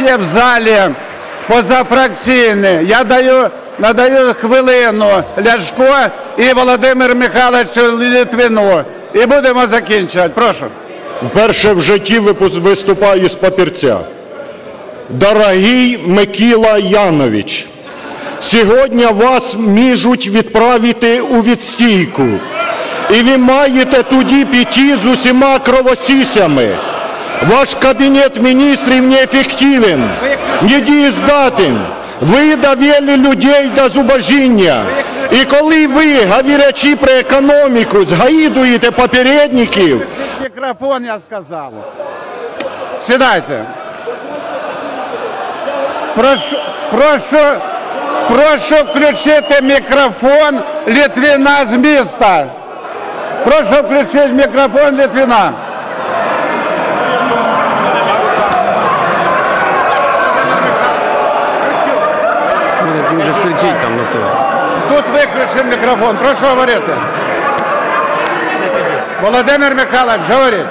є в залі позафракційні. Я даю, надаю хвилину Ляшко і Володимир Михайловичу Літвіну. І будемо закінчувати. Прошу. Вперше в житті виступаю з папірця. Дорогий Микіла Янович, сьогодні вас можуть відправити у відстійку. І ви маєте тоді піти з усіма кровосісями. Ваш кабінет міністрів неефективен, недієздатен. Ви довели людей до зубожіння. І коли ви, говорячи про економіку, згаїдуєте попередників, Мікрофон я сказав. Сідайте. Прошу, прошу, прошу включити мікрофон Літвіна з міста. Прошу включити мікрофон Літвіна. Може, включить там, ну що. Тут виключений мікрофон. Прошу говорити. Володимир Михайлович, говоріть.